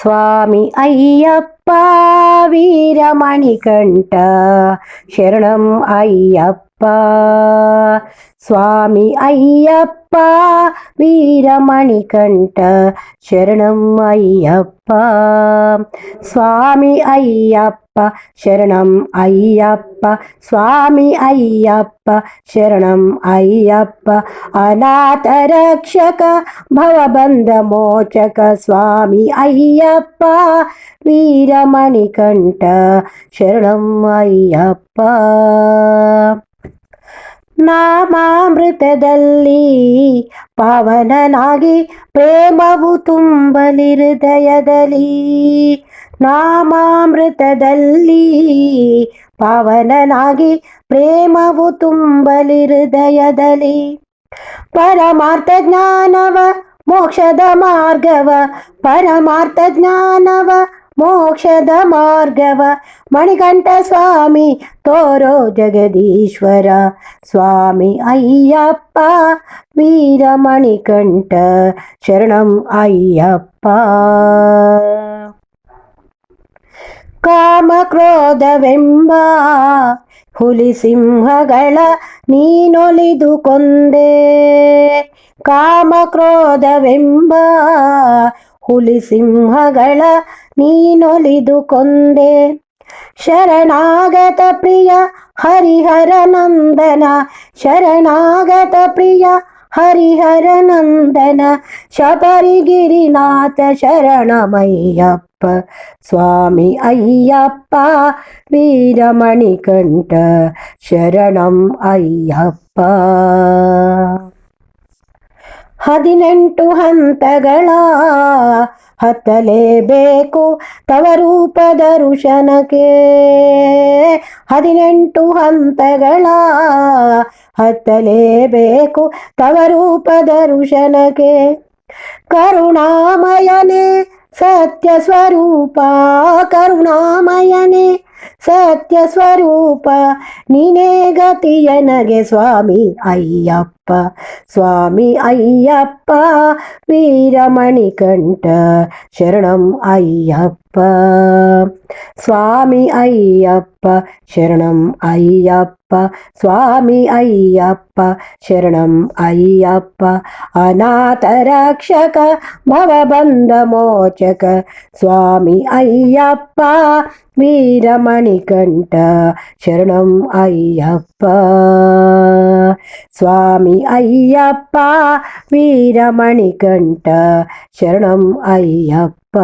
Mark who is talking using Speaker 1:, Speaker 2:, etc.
Speaker 1: സ്വാമി അയ്യപ്പ വീരമണികണ്ഠ ശരണം അയ്യപ്പ. സ്വാമി അയ്യപ്പ വീരമണികണ്ഠ ശരണം അയ്യപ്പ. സ്വാമി അയ്യപ്പ ಶರಣಂ ಅಯ್ಯಪ್ಪ ಸ್ವಾಮಿ ಅಯ್ಯಪ್ಪ ಶರಣಂ ಅಯ್ಯಪ್ಪ ಅನಾಥ ರಕ್ಷಕ ಭವಬಂಧ ಮೋಚಕ ಸ್ವಾಮಿ ಅಯ್ಯಪ್ಪ ವೀರಮಣಿಕಂಠ ಶರಣಂ ಅಯ್ಯಪ್ಪ ನಾಮಾಮೃತದಲ್ಲಿ ಪಾವನನಾಗಿ ಪ್ರೇಮವು ತುಂಬಲಿ ಹೃದಯದಲ್ಲಿ ನಾಮಾಮೃತದಲ್ಲಿ ಪಾವನನಾಗಿ ಪ್ರೇಮವು ತುಂಬಲಿ ಹೃದಯದಲ್ಲಿ ಪರಮಾರ್ಥ ಜ್ಞಾನವ ಮೋಕ್ಷದ ಮಾರ್ಗವ ಪರಮಾರ್ಥ ಜ್ಞಾನವ ಮೋಕ್ಷದ ಮಾರ್ಗವ ಮಣಿಕಂಠ ಸ್ವಾಮಿ ತೋರೋ ಜಗದೀಶ್ವರ ಸ್ವಾಮಿ ಅಯ್ಯಪ್ಪ ವೀರಮಣಿಕಂಠ ಶರಣಂ ಅಯ್ಯಪ್ಪ ಕಾಮಕ್ರೋಧವೆಂಬ ಹುಲಿ ಸಿಂಹಗಳ ನೀನೊಲಿದು ಕೊಂದೆ ಕಾಮಕ್ರೋಧವೆಂಬ ಹುಲಿ ಸಿಂಹಗಳ ನೀನೊಲಿದು ಕೊಂದೆ ಶರಣಾಗತ ಪ್ರಿಯ ಹರಿಹರ ನಂದನ, ಶರಣಾಗತ ಪ್ರಿಯ ಹರಿಹರ ನಂದನ, ಶಬರಿಗಿರಿನಾಥ ಶರಣಮಯ್ಯಪ್ಪ ಸ್ವಾಮಿ ಅಯ್ಯಪ್ಪ ವೀರಮಣಿಕಂಠ ಶರಣಂ ಅಯ್ಯಪ್ಪ. ಹದಿನೆಂಟು ಹಂತಗಳ ಹತ್ತಲೇಬೇಕು ತವ ರೂಪದ ಋಷನಕ್ಕೆ. ಹದಿನೆಂಟು ಹಂತಗಳ ಹತ್ತಲೇಬೇಕು ತವ ರೂಪದ ಋಷನಕ್ಕೆ. ಕರುಣಾಮಯನೇ సత్యస్వరూపా కరుణామయనే. ಕರುಣಾಮಯನೇ ಸತ್ಯ ಸ್ವರೂಪ ನೀನೇ ಗತಿಯನಗೆ ಸ್ವಾಮಿ ಅಯ್ಯಪ್ಪ ಸ್ವಾಮಿ ಅಯ್ಯಪ್ಪ ವೀರಮಣಿಕಂಠ ಶರಣಂ ಅಯ್ಯಪ್ಪ ಸ್ವಾಮಿ ಅಯ್ಯಪ್ಪ ಶರಣಂ ಅಯ್ಯಪ್ಪ ಸ್ವಾಮಿ ಅಯ್ಯಪ್ಪ ಶರಣಂ ಅಯ್ಯಪ್ಪ ಅನಾಥ ರಕ್ಷಕ ಭವಬಂಧ ಮೋಚಕ ಸ್ವಾಮಿ ಅಯ್ಯಪ್ಪ మీరమణికంఠ శరణం అయ్యప్ప. స్వామి అయ్యప్ప వీరమణికంఠ శరణం అయ్యప్ప.